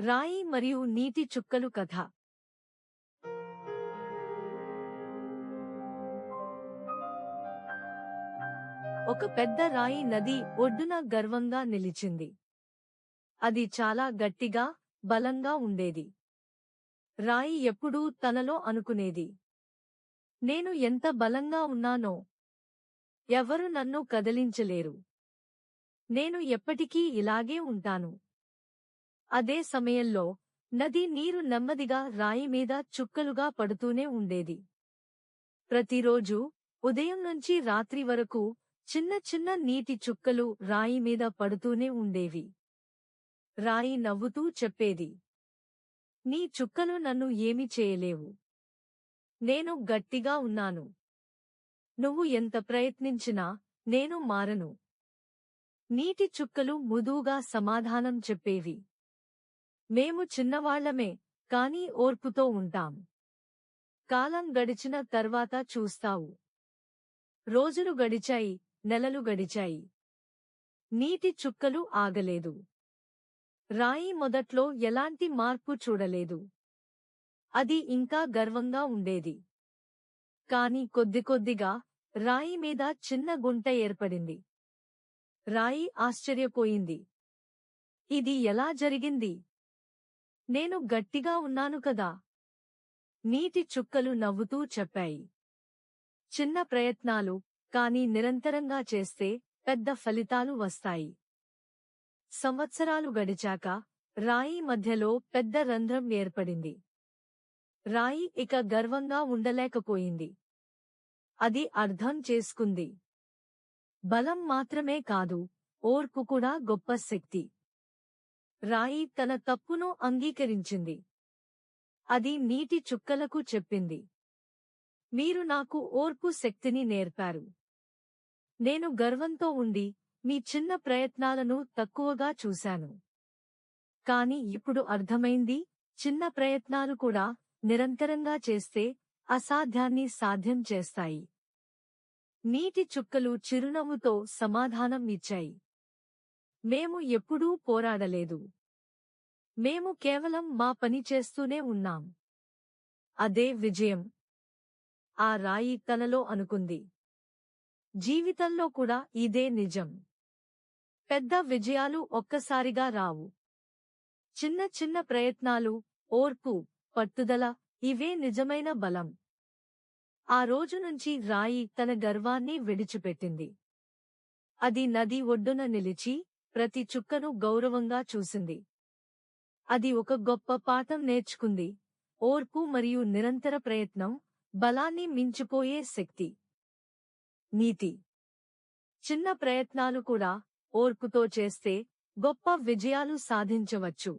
రాయి మరియు నీటి చుక్కలు కథ. ఒక పెద్ద రాయి నది ఒడ్డున గర్వంగా నిలిచింది. అది చాలా గట్టిగా బలంగా ఉండేది. రాయి ఎప్పుడూ తనలో అనుకునేది. నేను ఎంత బలంగా ఉన్నానో ఎవరు నన్ను కదిలించలేరు. నేను ఎప్పటికీ ఇలాగే ఉంటాను. అదే సమయంలో నది నీరు నెమ్మదిగా రాయి మీద చుక్కలుగా పడుతూనే ఉండేది. ప్రతిరోజూ ఉదయం నుంచి రాత్రి వరకు చిన్న చిన్న నీటి చుక్కలు రాయి మీద పడుతూనే ఉండేవి. రాయి నవ్వుతూ చెప్పేది నీ చుక్కలు నన్ను ఏమి చేయలేవు. నేను గట్టిగా ఉన్నాను. నువ్వు ఎంత ప్రయత్నించినా నేను మారను. నీటి చుక్కలు ముదువుగా సమాధానం చెప్పేవి. మేము చిన్నవాళ్ళమే కాని ఓర్పుతో ఉంటాం. కాలం గడిచిన తర్వాత చూస్తావు. రోజులు గడిచాయి నెలలు గడిచాయి. నీటి చుక్కలు ఆగలేదు. రాయి మొదట్లో ఎలాంటి మార్పు చూడలేదు. అది ఇంకా గర్వంగా ఉండేది. కాని కొద్ది కొద్దిగా రాయి మీద చిన్న గుంట ఏర్పడింది. రాయి ఆశ్చర్యపోయింది. ఇది ఎలా జరిగింది? నేను గట్టిగా ఉన్నాను కదా. నీటి చుక్కలు నవ్వుతూ చెప్పాయి. చిన్న ప్రయత్నాలు కాని నిరంతరంగా చేస్తే పెద్ద ఫలితాలు వస్తాయి. సంవత్సరాలు గడిచాక రాయి మధ్యలో పెద్ద రంధ్రం ఏర్పడింది. రాయి ఇక గర్వంగా ఉండలేకపోయింది. అది అర్థం చేసుకుంది. బలం మాత్రమే కాదు ఓర్పు కూడా గొప్ప శక్తి. రాయి తన తప్పును అంగీకరించింది. అది నీటి చుక్కలకు చెప్పింది. మీరు నాకు ఓర్పు శక్తిని నేర్పారు. నేను గర్వంతో ఉండి మీ చిన్న ప్రయత్నాలను తక్కువగా చూశాను. కాని ఇప్పుడు అర్థమైంది చిన్న ప్రయత్నాలు కూడా నిరంతరంగా చేస్తే అసాధ్యాన్ని సాధ్యం చేస్తాయి. నీటి చుక్కలు చిరునవ్వుతో సమాధానం ఇచ్చాయి. మేము ఎప్పుడూ పోరాడలేదు. మేము కేవలం మా పని చేస్తూనే ఉన్నాం. అదే విజయం. ఆ రాయి తనలో అనుకుంది. జీవితంలో కూడా ఇదే నిజం. పెద్ద విజయాలు ఒక్కసారిగా రావు. చిన్న చిన్న ప్రయత్నాలు ఓర్పు పట్టుదల ఇవే నిజమైన బలం. ఆ రోజు నుంచి రాయి తన గర్వాన్ని విడిచిపెట్టింది. అది నది ఒడ్డున నిలిచి ప్రతి చుక్కను గౌరవంగా చూసింది. అది ఒక గొప్ప పాఠం నేర్చుకుంది. ఓర్పు మరియు నిరంతర ప్రయత్నం బలాన్ని మించిపోయే శక్తి. నీతి. చిన్న ప్రయత్నాలు కూడా ఓర్పుతో చేస్తే గొప్ప విజయాలు సాధించవచ్చు.